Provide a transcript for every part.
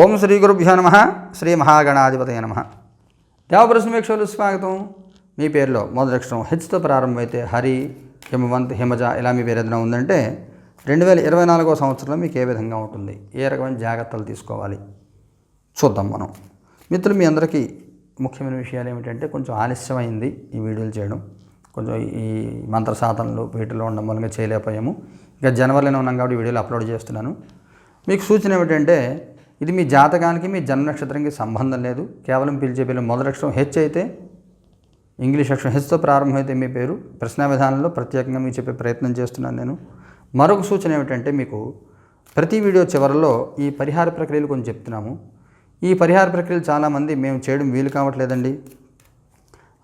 ఓం శ్రీ గురుభ్యో నమ శ్రీ మహాగణాధిపతయ నమ. దేవప్రశ్నమేక్షలు స్వాగతం. మీ పేరులో మొదటి అక్షరం హెచ్తో ప్రారంభమైతే హరి హిమవంత్ హిమజ ఇలా మీ పేరు ఏదైనా ఉందంటే రెండు వేల ఇరవై నాలుగో సంవత్సరంలో మీకు ఏ విధంగా ఉంటుంది? ఏ రకమైన జాగ్రత్తలు తీసుకోవాలి? చూద్దాం మనం. మిత్రులు మీ అందరికీ ముఖ్యమైన విషయాలు ఏమిటంటే కొంచెం ఆలస్యమైంది ఈ వీడియోలు చేయడం. కొంచెం ఈ మంత్ర సాధనలు వీటిలో ఉండడం మూలంగా చేయలేకపోయాము. ఇంకా జనవరిలోనే ఉన్నాం కాబట్టి వీడియోలు అప్లోడ్ చేస్తున్నాను. మీకు సూచన ఏమిటంటే ఇది మీ జాతకానికి మీ జన్మ నక్షత్రానికి సంబంధం లేదు. కేవలం పిలిచే పేరు మొదటి అక్షరం హెచ్ అయితే ఇంగ్లీష్ అక్షరం హెచ్తో ప్రారంభమైతే మీ పేరు. ప్రశ్న విధానంలో ప్రత్యేకంగా మీకు చెప్పే ప్రయత్నం చేస్తున్నాను నేను. మరొక సూచన ఏమిటంటే మీకు ప్రతి వీడియో చివరిలో ఈ పరిహార ప్రక్రియలు కొంచెం చెప్తున్నాము. ఈ పరిహార ప్రక్రియలు చాలామంది మేము చేయడం వీలు కావట్లేదండి.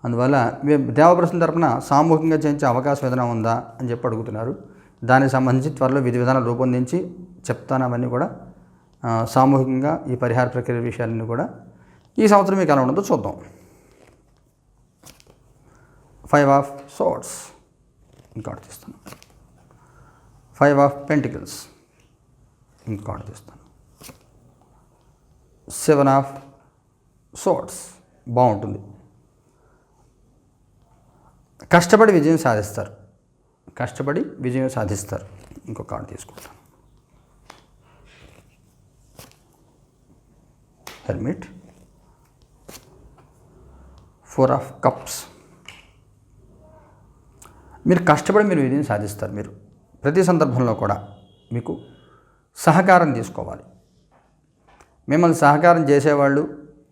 అందువల్ల మేము దేవప్రశ్న తరపున సామూహికంగా చేయించే అవకాశం ఏదైనా ఉందా అని చెప్పి అడుగుతున్నారు. దానికి సంబంధించి త్వరలో విధి విధానాలు రూపొందించి చెప్తాను అవన్నీ కూడా. సామూహికంగా ఈ పరిహార ప్రక్రియ విషయాలన్నీ కూడా ఈ సంవత్సరం మీకు ఎలా ఉండదో చూద్దాం. ఫైవ్ ఆఫ్ సోర్ట్స్ ఇంకోటి తీస్తాను. ఫైవ్ ఆఫ్ పెంటికల్స్ ఇంకోటి తీస్తాను. సెవెన్ ఆఫ్ సోర్ట్స్ బాగుంటుంది. కష్టపడి విజయం సాధిస్తారు. కష్టపడి విజయం సాధిస్తారు. ఇంకో కార్డు తీసుకుంటాను. హెల్మెట్ ఫోర్ ఆఫ్ కప్స్ మీరు కష్టపడి మీరు విజయం సాధిస్తారు. మీరు ప్రతి సందర్భంలో కూడా మీకు సహకారం తీసుకోవాలి. మిమ్మల్ని సహకారం చేసేవాళ్ళు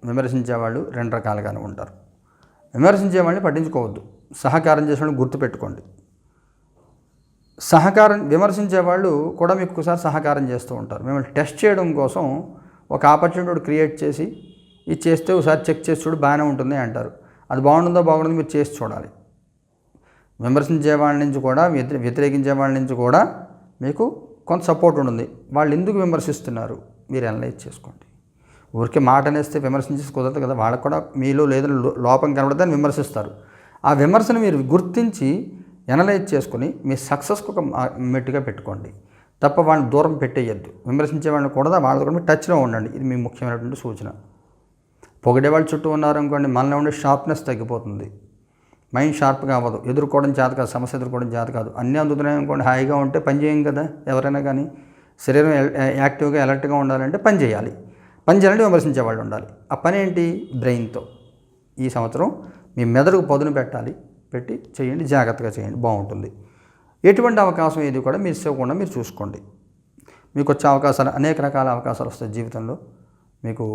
విమర్శించేవాళ్ళు రెండు రకాలుగానే ఉంటారు. విమర్శించే వాళ్ళని పట్టించుకోవద్దు. సహకారం చేసేవాళ్ళని గుర్తుపెట్టుకోండి. సహకారం విమర్శించే వాళ్ళు కూడా మీకు ఒకసారి సహకారం చేస్తూ ఉంటారు. మిమ్మల్ని టెస్ట్ చేయడం కోసం ఒక ఆపర్చునిటీ క్రియేట్ చేసి ఇది చేస్తే ఒకసారి చెక్ చేసి చూడు బాగానే ఉంటుంది అంటారు. అది బాగుంటుందో బాగుంటుందో మీరు చేసి చూడాలి. విమర్శించే వాళ్ళ నుంచి కూడా వ్యతిరే వ్యతిరేకించే వాళ్ళ నుంచి కూడా మీకు కొంత సపోర్ట్ ఉంటుంది. వాళ్ళు ఎందుకు విమర్శిస్తున్నారు? మీరు అనలైజ్ చేసుకోండి. ఊరికే మాట అనేస్తే విమర్శించేసి కుదరదు కదా. వాళ్ళకు కూడా మీలో లేదా లో- లోపం కనబడితే విమర్శిస్తారు. ఆ విమర్శను మీరు గుర్తించి ఎనలైజ్ చేసుకుని మీ సక్సెస్కి ఒక మెట్టుగా పెట్టుకోండి. తప్ప వాళ్ళని దూరం పెట్టేయద్దు. విమర్శించే వాళ్ళని కూడా వాళ్ళతో కూడా టచ్లో ఉండండి. ఇది మీ ముఖ్యమైనటువంటి సూచన. పొగిడే వాళ్ళు చుట్టూ ఉన్నారు అనుకోండి మనలో ఉండే షార్ప్నెస్ తగ్గిపోతుంది. మైండ్ షార్ప్గా అవ్వదు. ఎదుర్కోవడం చేత కాదు సమస్య ఎదుర్కోవడం చేత కాదు. అన్నీ అందుతున్నాయి అనుకోండి హాయిగా ఉంటే పని చేయం కదా? ఎవరైనా కానీ శరీరం యాక్టివ్గా అలర్ట్గా ఉండాలంటే పని చేయాలి. పని చేయాలంటే విమర్శించే వాళ్ళు ఉండాలి. ఆ పని ఏంటి? బ్రెయిన్తో. ఈ సంవత్సరం మీ మెదడుకు పదును పెట్టాలి. పెట్టి చేయండి జాగ్రత్తగా చేయండి. బాగుంటుంది. ఎటువంటి అవకాశం ఏది కూడా మిస్ అవ్వకుండా మీరు చూసుకోండి. మీకు వచ్చే అవకాశాలు అనేక రకాల అవకాశాలు వస్తాయి జీవితంలో. మీకు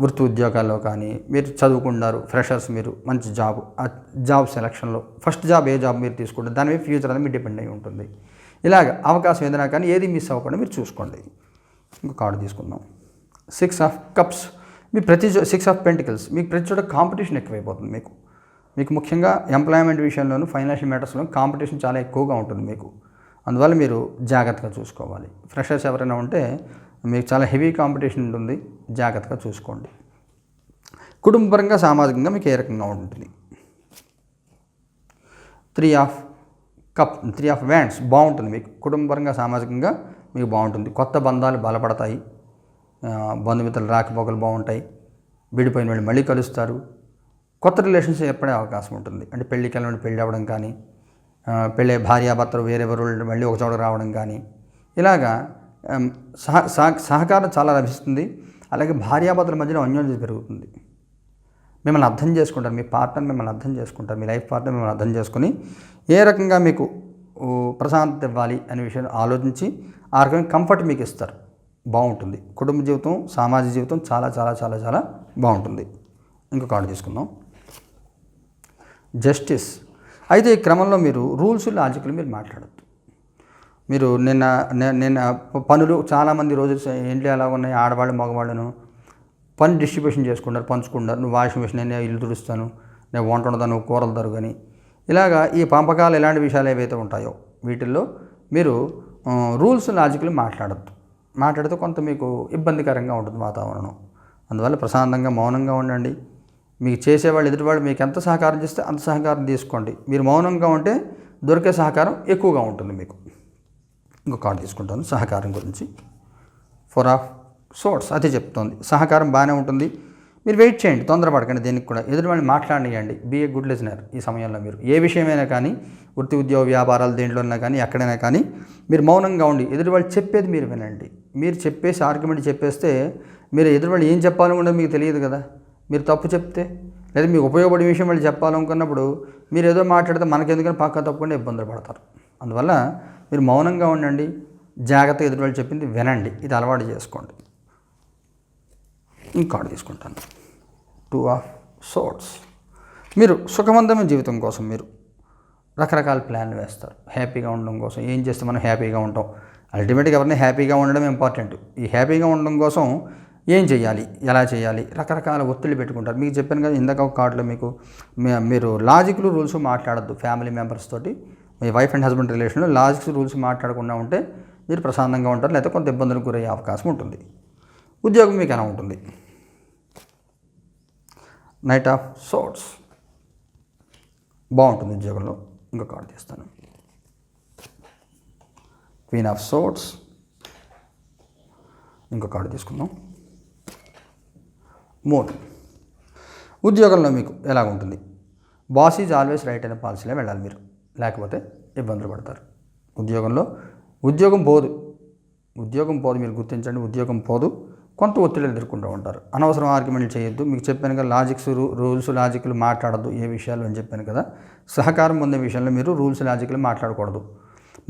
వృత్తి ఉద్యోగాల్లో కానీ మీరు చదువుకున్నారు ఫ్రెషర్స్ మీరు మంచి జాబ్ ఆ జాబ్ సెలక్షన్లో. ఫస్ట్ జాబ్ ఏ జాబ్ మీరు తీసుకుంటే దాని మీద ఫ్యూచర్ అనేది మీరు డిపెండ్ అయి ఉంటుంది. ఇలాగ అవకాశం ఏదైనా కానీ ఏది మిస్ అవ్వకుండా మీరు చూసుకోండి. ఇంకో కార్డు తీసుకుందాం. Six of cups. మీ ప్రతి సిక్స్ ఆఫ్ పెంటికల్స్. మీకు ప్రతి చోట కాంపిటీషన్ ఎక్కువైపోతుంది మీకు. మీకు ముఖ్యంగా ఎంప్లాయ్మెంట్ విషయంలోనూ ఫైనాన్షియల్ మ్యాటర్స్లో కాంపిటీషన్ చాలా ఎక్కువగా ఉంటుంది మీకు. అందువల్ల మీరు జాగ్రత్తగా చూసుకోవాలి. ఫ్రెషర్స్ ఎవరైనా ఉంటే మీకు చాలా హెవీ కాంపిటీషన్ ఉంటుంది. జాగ్రత్తగా చూసుకోండి. కుటుంబపరంగా సామాజికంగా మీకు ఏ రకంగా ఉంటుంది? Three of cups three of wands బాగుంటుంది మీకు. కుటుంబపరంగా సామాజికంగా మీకు బాగుంటుంది. కొత్త బంధాలు బలపడతాయి. బంధుమిత్రులు రాకపోకలు బాగుంటాయి. విడిపోయిన వాళ్ళు మళ్ళీ కలుస్తారు. కొత్త రిలేషన్స్ ఏర్పడే అవకాశం ఉంటుంది. అంటే పెళ్ళికి వెళ్ళిన పెళ్ళి అవ్వడం కానీ పెళ్ళే పెళ్ళి భార్యాభర్తలు వేరెవరు మళ్ళీ ఒక చోట రావడం కానీ ఇలాగా సహ సహ- సహకారం చాలా లభిస్తుంది. అలాగే భార్యాభర్తల మధ్యలో అన్యోన్యత పెరుగుతుంది. మిమ్మల్ని అర్థం చేసుకుంటారు. మీ పార్ట్నర్ మిమ్మల్ని అర్థం చేసుకుంటారు. మీ లైఫ్ పార్ట్నర్ మిమ్మల్ని అర్థం చేసుకుని ఏ రకంగా మీకు ప్రశాంతత ఇవ్వాలి అనే విషయాన్ని ఆలోచించి ఆ రకమైన కంఫర్ట్ మీకు ఇస్తారు. బాగుంటుంది. కుటుంబ జీవితం సామాజిక జీవితం చాలా చాలా చాలా చాలా బాగుంటుంది. ఇంకో కార్డు తీసుకుందాం. జస్టిస్. అయితే ఈ క్రమంలో మీరు రూల్స్ లాజిక్లు మీరు మాట్లాడద్దు. మీరు నిన్న నిన్న పనులు చాలామంది రోజు ఇంట్లో ఎలా ఉన్నాయి ఆడవాళ్ళు మగవాళ్ళను పని డిస్ట్రిబ్యూషన్ చేసుకుంటారు పంచుకుంటారు. నువ్వు వాషింగ్ మిషన్ నేను ఇల్లు తుడుస్తాను నేను వంట వండుతాను కూరలు తరుగుని. ఇలాగా ఈ పంపకాలు ఎలాంటి విషయాలు ఏవైతే ఉంటాయో వీటిల్లో మీరు రూల్స్ లాజిక్లు మాట్లాడద్దు. మాట్లాడితే కొంత మీకు ఇబ్బందికరంగా ఉంటుంది వాతావరణం. అందువల్ల ప్రశాంతంగా మౌనంగా ఉండండి. మీకు చేసేవాళ్ళు ఎదుటివాళ్ళు మీకు ఎంత సహకారం చేస్తే అంత సహకారం తీసుకోండి. మీరు మౌనంగా ఉంటే దొరికే సహకారం ఎక్కువగా ఉంటుంది మీకు. ఇంకో కార్డు తీసుకుంటాను సహకారం గురించి. ఫోర్ ఆఫ్ సోర్స్ అదే చెప్తోంది. సహకారం బాగానే ఉంటుంది. మీరు వెయిట్ చేయండి తొందరపడకండి దీనికి కూడా. ఎదురు వాళ్ళని మాట్లాడియండి బీ ఏ గుడ్ లిజనర్ ఈ సమయంలో మీరు. ఏ విషయమైనా కానీ వృత్తి ఉద్యోగ వ్యాపారాలు దేంట్లోనైనా కానీ ఎక్కడైనా కానీ మీరు మౌనంగా ఉండి ఎదురు వాళ్ళు చెప్పేది మీరు వినండి. మీరు చెప్పేసి ఆర్గ్యుమెంట్ చెప్పేస్తే మీరు ఎదురు వాళ్ళు ఏం చెప్పాలనుకుంటే మీకు తెలియదు కదా. మీరు తప్పు చెప్తే? లేదా మీకు ఉపయోగపడే విషయం వాళ్ళు చెప్పాలనుకున్నప్పుడు మీరు ఏదో మాట్లాడితే మనకెందుకని పక్క తప్పకుండా ఇబ్బందులు పడతారు. అందువల్ల మీరు మౌనంగా ఉండండి. జాగ్రత్త ఎదుటి వాళ్ళు చెప్పింది వినండి. ఇది అలవాటు చేసుకోండి. ఇంకోటి తీసుకుంటాను. Two of swords. మీరు సుఖవంతమైన జీవితం కోసం మీరు రకరకాల ప్లాన్లు వేస్తారు. హ్యాపీగా ఉండడం కోసం. ఏం చేస్తే మనం హ్యాపీగా ఉంటాం? అల్టిమేట్గా ఎవరిని హ్యాపీగా ఉండడం ఇంపార్టెంట్. ఈ హ్యాపీగా ఉండడం కోసం ఏం చేయాలి? ఎలా చేయాలి? రకరకాల ఒత్తిడి పెట్టుకుంటారు. మీకు చెప్పాను కదా ఇందాక ఒక కార్డులో మీకు మీరు లాజిక్లు రూల్స్ మాట్లాడద్దు ఫ్యామిలీ మెంబర్స్ తోటి. మీ వైఫ్ అండ్ హస్బెండ్ రిలేషన్లో లాజిక్స్ రూల్స్ మాట్లాడకుండా ఉంటే మీరు ప్రశాంతంగా ఉంటారు లేకపోతే కొంత ఇబ్బందులకు గురయ్యే అవకాశం ఉంటుంది. ఉద్యోగం మీకు ఎలా ఉంటుంది? నైట్ ఆఫ్ సోట్స్ బాగుంటుంది ఉద్యోగంలో. ఇంకో కార్డు తీస్తాను. క్వీన్ ఆఫ్ సోట్స్ ఇంకో కార్డు తీసుకుందాం. మూడు. ఉద్యోగంలో మీకు ఎలాగుంటుంది? బాస్ ఈజ్ ఆల్వేస్ రైట్ అనే పాలసీలో వెళ్ళాలి మీరు. లేకపోతే ఇబ్బందులు పడతారు. ఉద్యోగంలో ఉద్యోగం పోదు. ఉద్యోగం పోదు మీరు గుర్తించండి. ఉద్యోగం పోదు. కొంత ఒత్తిడిని ఎదుర్కొంటూ ఉంటారు. అనవసరం ఆర్గ్యుమెంట్లు చేయొద్దు. మీకు చెప్పాను కదా లాజిక్స్ రూల్స్ లాజిక్లు మాట్లాడద్దు. ఏ విషయాలు అని చెప్పాను కదా సహకారం పొందే విషయంలో మీరు రూల్స్ లాజిక్లు మాట్లాడకూడదు.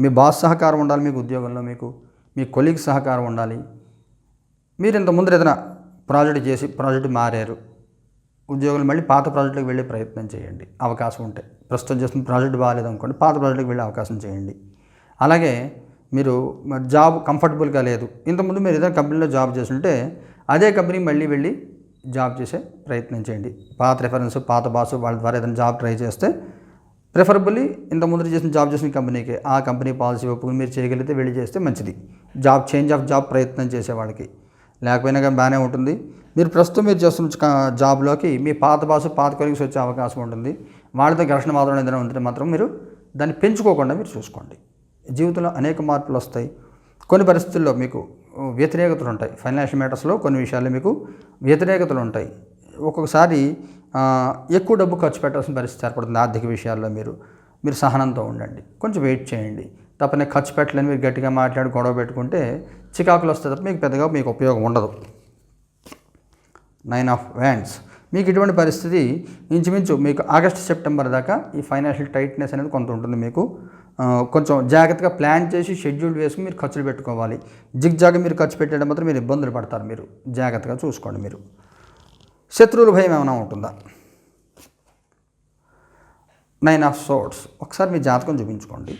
మీ బాస్ సహకారం ఉండాలి మీకు ఉద్యోగంలో మీకు. మీ కొలీగ్ సహకారం ఉండాలి. మీరు ఇంత ముందర ఏదైనా ప్రాజెక్ట్ చేసి ప్రాజెక్ట్ మారారు. ఉద్యోగులు మళ్ళీ పాత ప్రాజెక్టులకు వెళ్ళే ప్రయత్నం చేయండి. అవకాశం ఉంటే. ప్రస్తుతం చేస్తున్న ప్రాజెక్ట్ బాగాలేదనుకోండి పాత ప్రాజెక్టులకు వెళ్ళే అవకాశం చేయండి. అలాగే మీరు జాబ్ కంఫర్టబుల్గా లేదు. ఇంతకుముందు మీరు ఏదైనా కంపెనీలో జాబ్ చేస్తుంటే అదే కంపెనీ మళ్ళీ వెళ్ళి జాబ్ చేసే ప్రయత్నం చేయండి. పాత రెఫరెన్స్ పాత బాసు వాళ్ళ ద్వారా ఏదైనా జాబ్ ట్రై చేస్తే ప్రిఫరబుల్లీ ఇంత ముందు చేసిన జాబ్ చేసిన కంపెనీకి. ఆ కంపెనీ పాలసీ ఒప్పుకుని మీరు చేయగలిగితే వెళ్ళి చేస్తే మంచిది. జాబ్ చేంజ్ ఆఫ్ జాబ్ ప్రయత్నం చేసే వాళ్ళకి. లేకపోయినా కానీ బాగానే ఉంటుంది. మీరు ప్రస్తుతం మీరు చేస్తున్న జాబ్లోకి మీ పాత బాసు పాత కొలిగ్స్ వచ్చే అవకాశం ఉంటుంది. వాళ్ళతో ఘర్షణ మాత్రం ఏదైనా ఉంటే మాత్రం మీరు దాన్ని పెంచుకోకుండా మీరు చూసుకోండి. జీవితంలో అనేక మార్పులు వస్తాయి. కొన్ని పరిస్థితుల్లో మీకు వ్యతిరేకతలు ఉంటాయి. ఫైనాన్షియల్ మ్యాటర్స్లో కొన్ని విషయాల్లో మీకు వ్యతిరేకతలు ఉంటాయి. ఒక్కొక్కసారి ఎక్కువ డబ్బు ఖర్చు పెట్టాల్సిన పరిస్థితి ఏర్పడుతుంది ఆర్థిక విషయాల్లో మీరు. మీరు సహనంతో ఉండండి. కొంచెం వెయిట్ చేయండి. తప్పని ఖర్చు పెట్టలేని మీరు గట్టిగా మాట్లాడి గొడవ పెట్టుకుంటే చికాకులు వస్తే తప్ప మీకు పెద్దగా మీకు ఉపయోగం ఉండదు. నైన్ ఆఫ్ వ్యాండ్స్ మీకు ఇటువంటి పరిస్థితి ఇంచుమించు మీకు ఆగస్ట్ సెప్టెంబర్ దాకా ఈ ఫైనాన్షియల్ టైట్నెస్ అనేది కొంత ఉంటుంది మీకు. కొంచెం జాగ్రత్తగా ప్లాన్ చేసి షెడ్యూల్ వేసుకుని మీరు ఖర్చులు పెట్టుకోవాలి. జిగ్జాగ్ మీరు ఖర్చు పెట్టడం మాత్రం మీరు ఇబ్బందులు పడతారు మీరు. జాగ్రత్తగా చూసుకోండి మీరు. శత్రువుల భయం ఏమైనా ఉంటుందా? నైన్ ఆఫ్ సోర్ట్స్ ఒకసారి మీ జాతకం చూపించుకోండి.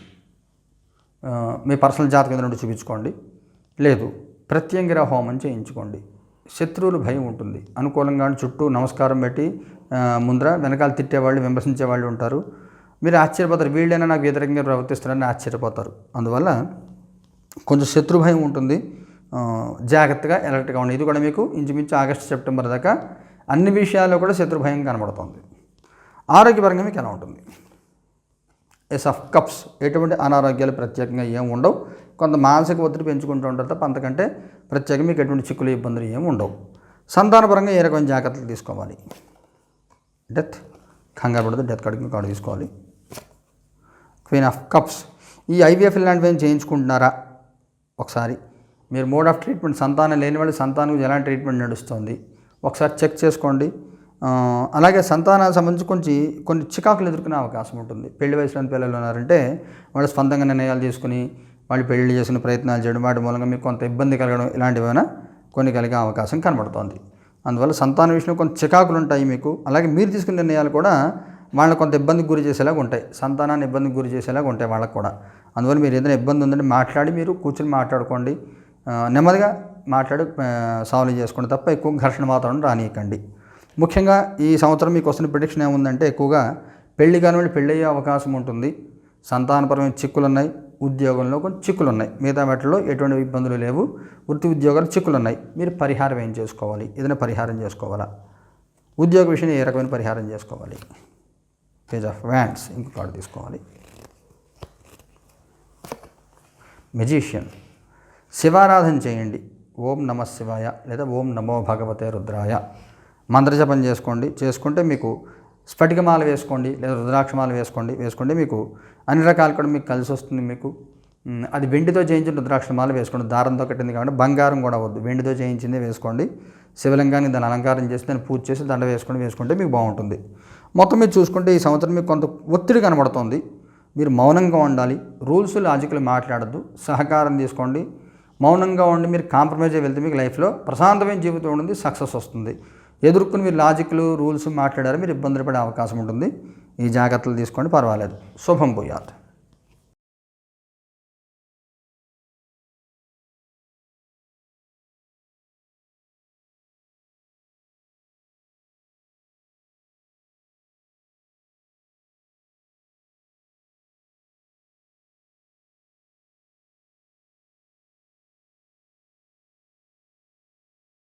మీ పర్సనల్ జాతకం నుండి చూపించుకోండి. లేదు ప్రత్యంగిర హోమం చేయించుకోండి. శత్రువులు భయం ఉంటుంది. అనుకూలంగా చుట్టూ నమస్కారం పెట్టి ముందర వెనకాల తిట్టేవాళ్ళు విమర్శించే వాళ్ళు ఉంటారు. మీరు ఆశ్చర్యపోతారు. వీళ్ళైనా నాకు వ్యతిరేకంగా ప్రవర్తిస్తున్నారని ఆశ్చర్యపోతారు. అందువల్ల కొంచెం శత్రు భయం ఉంటుంది. జాగ్రత్తగా ఎలర్ట్గా ఉండి ఇది కూడా మీకు ఇంచుమించు ఆగస్టు సెప్టెంబర్ దాకా అన్ని విషయాల్లో కూడా శత్రు భయం కనబడుతుంది. ఆరోగ్యపరంగా మీకు ఎలా ఉంటుంది? ఎస్ ఆఫ్ కప్స్ ఎటువంటి అనారోగ్యాలు ప్రత్యేకంగా ఏం ఉండవు. కొంత మానసిక ఒత్తిడి పెంచుకుంటూ ఉంటారు తప్ప అంతకంటే ప్రత్యేకంగా మీకు ఎటువంటి చిక్కులు ఇబ్బందులు ఏమి ఉండవు. సంతానపరంగా ఏ రకమైన జాగ్రత్తలు తీసుకోవాలి? డెత్ కంగారు పడదు డెత్ కడుగు కార్డు తీసుకోవాలి. క్వీన్ ఆఫ్ కప్స్ ఈ ఐవీఎఫ్ ఇలాంటివి చేయించుకుంటున్నారా? ఒకసారి. మీరు మోడ్ ఆఫ్ ట్రీట్మెంట్ సంతానం లేని వాళ్ళు సంతానం ఎలాంటి ట్రీట్మెంట్ నడుస్తుంది? ఒకసారి చెక్ చేసుకోండి. అలాగే సంతానానికి సంబంధించి కొంచెం కొన్ని చికాకులు ఎదుర్కొనే అవకాశం ఉంటుంది. పెళ్ళి వయసులోని పిల్లలు ఉన్నారంటే వాళ్ళు స్వంతంగా నిర్ణయాలు తీసుకుని వాళ్ళు పెళ్ళి చేసుకునే ప్రయత్నాలు చేయడం వాటి మూలంగా మీకు కొంత ఇబ్బంది కలగడం ఇలాంటివైనా కొన్ని కలిగే అవకాశం కనబడుతోంది. అందువల్ల సంతాన విషయంలో కొంత చికాకులు ఉంటాయి మీకు. అలాగే మీరు తీసుకునే నిర్ణయాలు కూడా వాళ్ళని కొంత ఇబ్బందికి గురి చేసేలాగా ఉంటాయి. సంతానాన్ని ఇబ్బందికి గురి చేసేలాగా ఉంటాయి వాళ్ళకు కూడా. అందువల్ల మీరు ఏదైనా ఇబ్బంది ఉందంటే మాట్లాడి మీరు కూర్చొని మాట్లాడుకోండి. నెమ్మదిగా మాట్లాడి సాల్వ్ చేసుకోండి తప్ప ఎక్కువ ఘర్షణ వాతావరణం రానియకండి. ముఖ్యంగా ఈ సంవత్సరం మీకు వస్తున్న ప్రిడిక్షన్ ఏముందంటే ఎక్కువగా పెళ్ళి కాని వాళ్ళు అవకాశం ఉంటుంది. సంతానపరమైన చిక్కులు ఉన్నాయి ఉద్యోగంలో కొన్ని చిక్కులు ఉన్నాయి మిగతా వాటిలో ఎటువంటి ఇబ్బందులు లేవు. వృత్తి ఉద్యోగాలు చిక్కులు ఉన్నాయి మీరు పరిహారం ఏం చేసుకోవాలి? ఏదైనా పరిహారం చేసుకోవాలా? ఉద్యోగ విషయం ఏ రకమైన పరిహారం చేసుకోవాలి? పేజ్ ఆఫ్ వ్యాండ్స్ ఇంకో కార్డు తీసుకోవాలి. మెజీషియన్ శివారాధన చేయండి. ఓం నమ శివాయ లేదా ఓం నమో భగవతే రుద్రాయ. మంత్రజపం చేసుకోండి చేసుకుంటే మీకు స్ఫటికమాల వేసుకోండి లేదా రుద్రాక్షమాల వేసుకోండి వేసుకుంటే మీకు అన్ని రకాలు కూడా మీకు కలిసి వస్తుంది మీకు. అది వెండితో చేయించిన రుద్రాక్షమాల వేసుకోండి దారంతో కట్టింది కాబట్టి బంగారం కూడా వద్దు వెండితో చేయించిందే వేసుకోండి శివలింగాన్ని దాన్ని అలంకారం చేసి దాన్ని పూజ చేసి దండ వేసుకొని వేసుకుంటే మీకు బాగుంటుంది. మొత్తం మీరు చూసుకుంటే ఈ సంవత్సరం మీకు కొంత ఒత్తిడి కనబడుతుంది. మీరు మౌనంగా ఉండాలి రూల్స్ లాజికల్ మాట్లాడద్దు సహకారం తీసుకోండి. మౌనంగా ఉండి మీరు కాంప్రమైజ్ వెళ్తే మీకు లైఫ్లో ప్రశాంతమైన జీవితం ఉంటుంది సక్సెస్ వస్తుంది. ఎదుర్కొని మీరు లాజిక్లు రూల్స్ మాట్లాడారు మీరు ఇబ్బందులు పడే అవకాశం ఉంటుంది. ఈ జాగ్రత్తలు తీసుకోండి పర్వాలేదు. శుభం పోయాలి